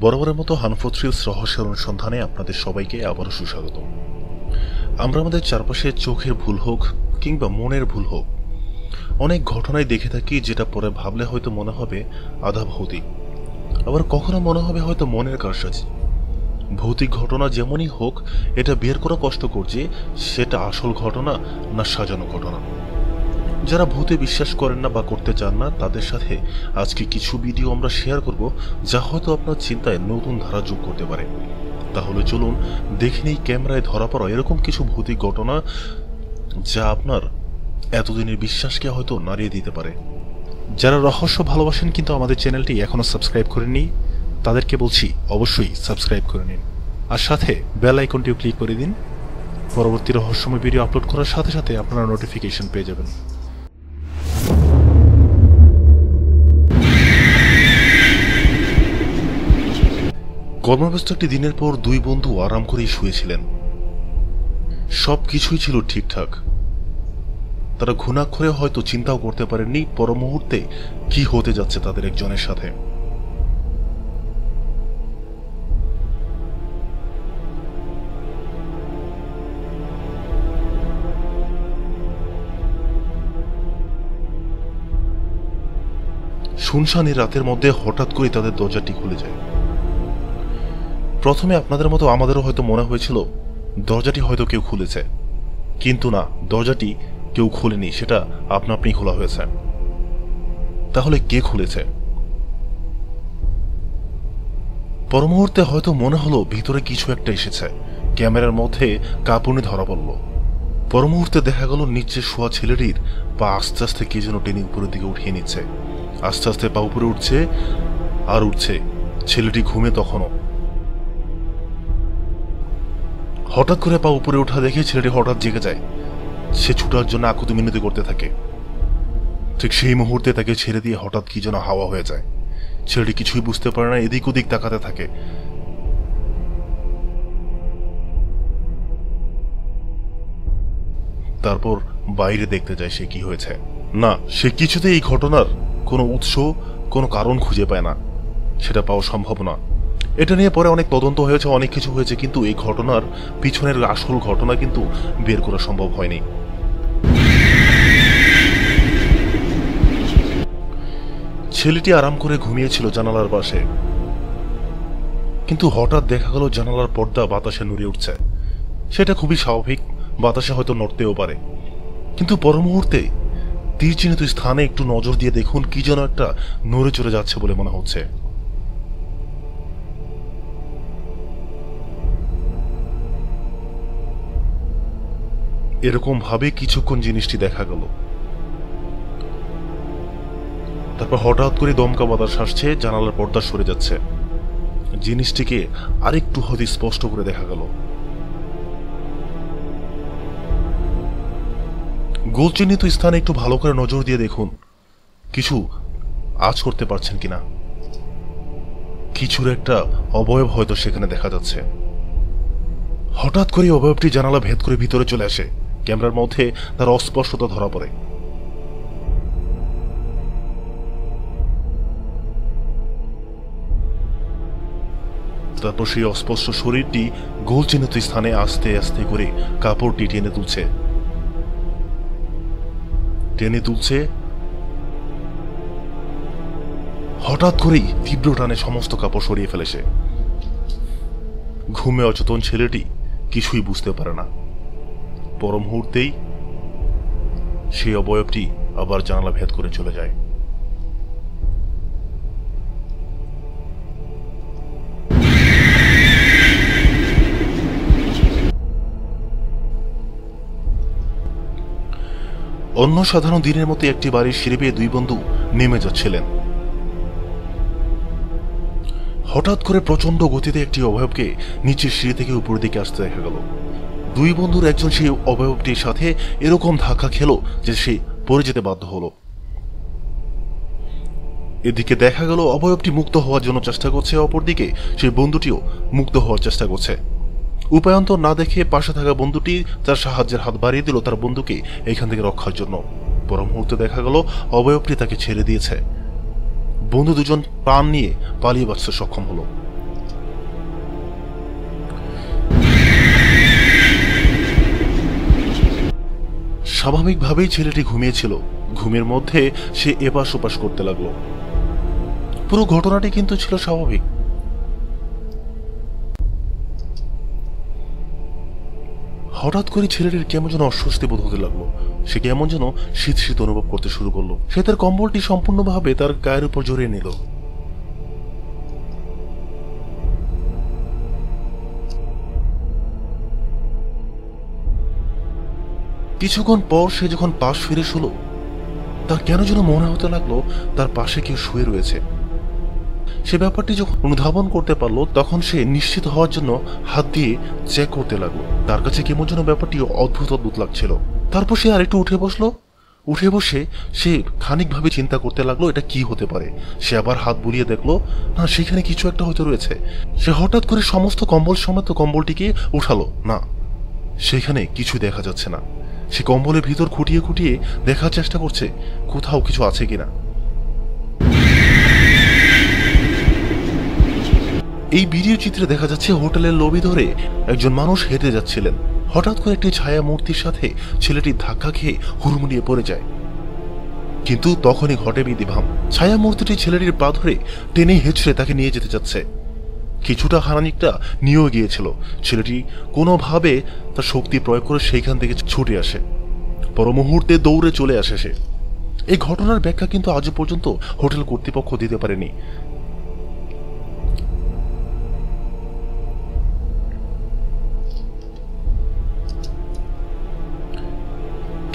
বরাবরের মতো হানফো থ্রিলস রহস্যের অনুসন্ধানে আপনাদের সবাইকে আবারও সুস্বাগত। আমরা আমাদের চারপাশে চোখের ভুল হোক কিংবা মনের ভুল হোক, অনেক ঘটনায় দেখে থাকি যেটা পরে ভাবলে হয়তো মনে হবে আধা ভৌতিক। আবার কখনো মনে হবে হয়তো মনের কারসাজি। ভৌতিক ঘটনা যেমনই হোক, এটা বের করা কষ্টকর যে সেটা আসল ঘটনা না সাজানো ঘটনা। যারা ভূতে বিশ্বাস করেন না বা করতে চান না, তাদের সাথে আজকে কিছু ভিডিও আমরা শেয়ার করব, যা হয়তো আপনার চিন্তায় নতুন ধারা যোগ করতে পারে। তাহলে চলুন দেখে নেই ক্যামেরায় ধরা পড়া এরকম কিছু ভৌতিক ঘটনা, যা আপনার এতদিনের বিশ্বাসকে হয়তো নাড়িয়ে দিতে পারে। যারা রহস্য ভালোবাসেন কিন্তু আমাদের চ্যানেলটি এখনও সাবস্ক্রাইব করেননি, তাদেরকে বলছি অবশ্যই সাবস্ক্রাইব করে নিন। আর সাথে বেল আইকনটিও ক্লিক করে দিন। পরবর্তী রহস্যময় ভিডিও আপলোড করার সাথে সাথে আপনারা নোটিফিকেশন পেয়ে যাবেন। কর্মব্যস্ত একটি দিনের পর দুই বন্ধু আরাম করেই শুয়েছিলেন। সব কিছুই ছিল ঠিকঠাক। তারা ঘুণাক্ষরে হয়তো চিন্তাও করতে পারেননি পর মুহূর্তে কি হতে যাচ্ছে তাদের একজনের সাথে। শুনশানি রাতের মধ্যে হঠাৎ করে তাদের দরজাটি খুলে যায়। প্রথমে আপনাদের মতো আমাদেরও হয়তো মনে হয়েছিল, দরজাটি হয়তো কেউ খুলেছে। কিন্তু না, দরজাটি কেউ খুলেনি, সেটা আপনা আপনি খোলা হয়েছে। তাহলে কে খুলেছে? পরমুহূর্তে হয়তো মনে হলো ভিতরে কিছু একটা এসেছে। ক্যামেরার মধ্যে কাঁপুনি ধরা পড়ল। পরমুহূর্তে দেখা গেল নিচে শোয়া ছেলেটির পা আস্তে আস্তে কে যেন টেনে উপরের দিকে উঠিয়ে নিচ্ছে। আস্তে আস্তে পা উপরে উঠছে আর উঠছে। ছেলেটি ঘুমে তখনও। হঠাৎ করে পা উপরে ওঠা দেখে ছেলেটি হঠাৎ জেগে যায়। সে ছুটার জন্য আকুতি মিনতি করতে থাকে। ঠিক সেই মুহূর্তে তাকে ছেড়ে দিয়ে হঠাৎ কি যেন হাওয়া হয়ে যায়। ছেলেটি কিছুই বুঝতে পারে না, এদিক ওদিক তাকাতে থাকে। তারপর বাইরে দেখতে যায় সে কি হয়েছে। না, সে কিছুতে এই ঘটনার কোনো উৎস, কোনো কারণ খুঁজে পায় না। সেটা পাওয়া সম্ভব না। এটা নিয়ে পরে অনেক তদন্ত হয়েছে, অনেক কিছু হয়েছে, কিন্তু এই ঘটনার পিছনের আসল ঘটনা কিন্তু বের করা সম্ভব হয়নি। ছেলেটি আরাম করে ঘুমিয়েছিল জানালার পাশে। কিন্তু হঠাৎ দেখা গেল জানালার পর্দা বাতাসে নুড়ে উঠছে। সেটা খুবই স্বাভাবিক, বাতাসে হয়তো নড়তেও পারে। কিন্তু পর মুহূর্তে তীর চিহ্নিত স্থানে একটু নজর দিয়ে দেখুন কি যেন একটা নড়ে চড়ে যাচ্ছে বলে মনে হচ্ছে। এরকম ভাবে কিছুক্ষণ জিনিসটি দেখা গেল। তারপর হঠাৎ করে দমকা বাতাস আসছে, জানালার পর্দা সরে যাচ্ছে। জিনিসটিকে আরেকটু হয়তো স্পষ্ট করে দেখা গেল। গোল চিহ্নিত স্থানে একটু ভালো করে নজর দিয়ে দেখুন, কিছু আজ করতে পারছেন কিনা। কিছুর একটা অবয়ব হয়তো সেখানে দেখা যাচ্ছে। হঠাৎ করে অবয়বটি জানালা ভেদ করে ভিতরে চলে আসে। ক্যামেরার মধ্যে তার অস্পষ্টতা ধরা পড়ে। তারপর সেই অস্পষ্ট শরীরটি গোল চিহ্নিত স্থানে আস্তে আস্তে করে কাপড়টি টেনে তুলছে। টেনে তুলছে। হঠাৎ করেই তীব্র টানে সমস্ত কাপড় সরিয়ে ফেলেছে। ঘুমে অচেতন ছেলেটি কিছুই বুঝতে পারে না। পর মুহূর্তেই সেই অবয়বটি আবার জানালা ভেদ করে চলে যায়। অন্য সাধারণ দিনের মতো একটি বাড়ির সিঁড়ি বেয়ে দুই বন্ধু নেমে যাচ্ছিলেন। হঠাৎ করে প্রচণ্ড গতিতে একটি অবয়বকে নিচের সিঁড়ি থেকে উপরের দিকে আসতে দেখা গেল। দুই বন্ধুর একজন সেই অবয়বটির সাথে এরকম ধাক্কা খেলো যে সে পড়ে যেতে বাধ্য হলো। এদিকে দেখা গেল অবয়বটি মুক্ত হওয়ার জন্য চেষ্টা করছে, অপরদিকে সেই বন্ধুটিও মুক্ত হওয়ার চেষ্টা করছে। উপায়ন্তর না দেখে পাশে থাকা বন্ধুটি তার সাহায্যের হাত বাড়িয়ে দিল তার বন্ধুকে এখান থেকে রক্ষার জন্য। পর মুহূর্তে দেখা গেল অবয়বটি তাকে ছেড়ে দিয়েছে। বন্ধু দুজন প্রাণ নিয়ে পালিয়ে বাঁচতে সক্ষম হলো। স্বাভাবিকভাবেই ছেলেটি ঘুমিয়েছিল। ঘুমের মধ্যে সে এপাশ ওপাশ করতে লাগল। পুরো ঘটনাটি কিন্তু ছিল স্বাভাবিক। হঠাৎ করে ছেলেটির কেমন যেন অস্বস্তি বোধ হতে লাগল। সে কেমন যেন শীত শীত অনুভব করতে শুরু করল। সে তার কম্বলটি সম্পূর্ণভাবে তার গায়ের উপর জড়িয়ে নিল। কিছুক্ষণ পর সে যখন পাশ ফিরে শুলো, তার কেন যেন মনে হতে লাগল তার পাশে কেউ শুয়ে রয়েছে। সে ব্যাপারটি যখন অনুধাবন করতে পারল, তখন সে নিশ্চিত হওয়ার জন্য হাত দিয়ে চেক করতে লাগল। তার কাছে কেমন যেন ব্যাপারটি অদ্ভুত অদ্ভুত লাগছিল। তারপর সে আরেকটু উঠে বসল। উঠে বসে সে খানিকভাবে চিন্তা করতে লাগল, এটা কি হতে পারে। সে আবার হাত বুলিয়ে দেখল, না, সেখানে কিছু একটা হয়তো রয়েছে। সে হঠাৎ করে সমস্ত কম্বল সমেত কম্বলটিকে উঠালো। না সেখানে কিছু দেখা যাচ্ছে না। সে কম্বলের ভিতর খুঁটিয়ে খুঁটিয়ে দেখার চেষ্টা করছে কোথাও কিছু আছে কিনা। এই ভিডিও চিত্রে দেখা যাচ্ছে হোটেলের লবি ধরে একজন মানুষ হেঁটে যাচ্ছিলেন। হঠাৎ করে একটি ছায়া মূর্তির সাথে ছেলেটি ধাক্কা খেয়ে হুড়মুড়িয়ে পড়ে যায়। কিন্তু তখনই ঘটে বিধিভাম। ছায়া মূর্তিটি ছেলেটির পা ধরে টেনে হেঁচড়ে তাকে নিয়ে যেতে যাচ্ছে কিছুটা হারানিকটা নিয়েও গিয়েছিল। ছেলেটি কোনোভাবে তার শক্তি প্রয়োগ করে সেইখান থেকে ছুটে আসে। পর মুহূর্তে দৌড়ে চলে আসে সে। এই ঘটনার ব্যাখ্যা কিন্তু আজও পর্যন্ত হোটেল কর্তৃপক্ষ দিতে পারেনি।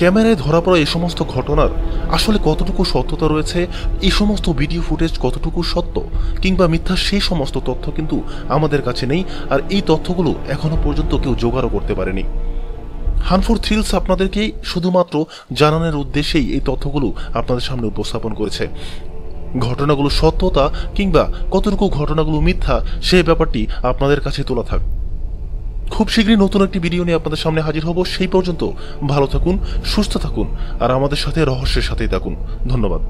ক্যামেরায় ধরা পড়া এই সমস্ত ঘটনার আসলে কতটুকু সত্যতা রয়েছে? এই সমস্ত ভিডিও ফুটেজ কতটুকু সত্য? কিংবা মিথ্যা সেই সমস্ত তথ্য কিন্তু আমাদের কাছে নেই, আর এই তথ্যগুলো এখনও পর্যন্ত কেউ জোগাড়ও করতে পারেনি। হানফোর থ্রিলস আপনাদেরকে শুধুমাত্র জানানোর উদ্দেশ্যেই এই তথ্যগুলো আপনাদের সামনে উপস্থাপন করেছে। ঘটনাগুলো সত্যতা কিংবা কতটুকু ঘটনাগুলো মিথ্যা সেই ব্যাপারটি আপনাদের কাছে তোলা থাক। খুব শীঘ্রই নতুন একটি ভিডিও নিয়ে আপনাদের সামনে হাজির হব। সেই পর্যন্ত ভালো থাকুন, সুস্থ থাকুন, আর আমাদের সাথে রহস্যের সাথেই থাকুন। ধন্যবাদ।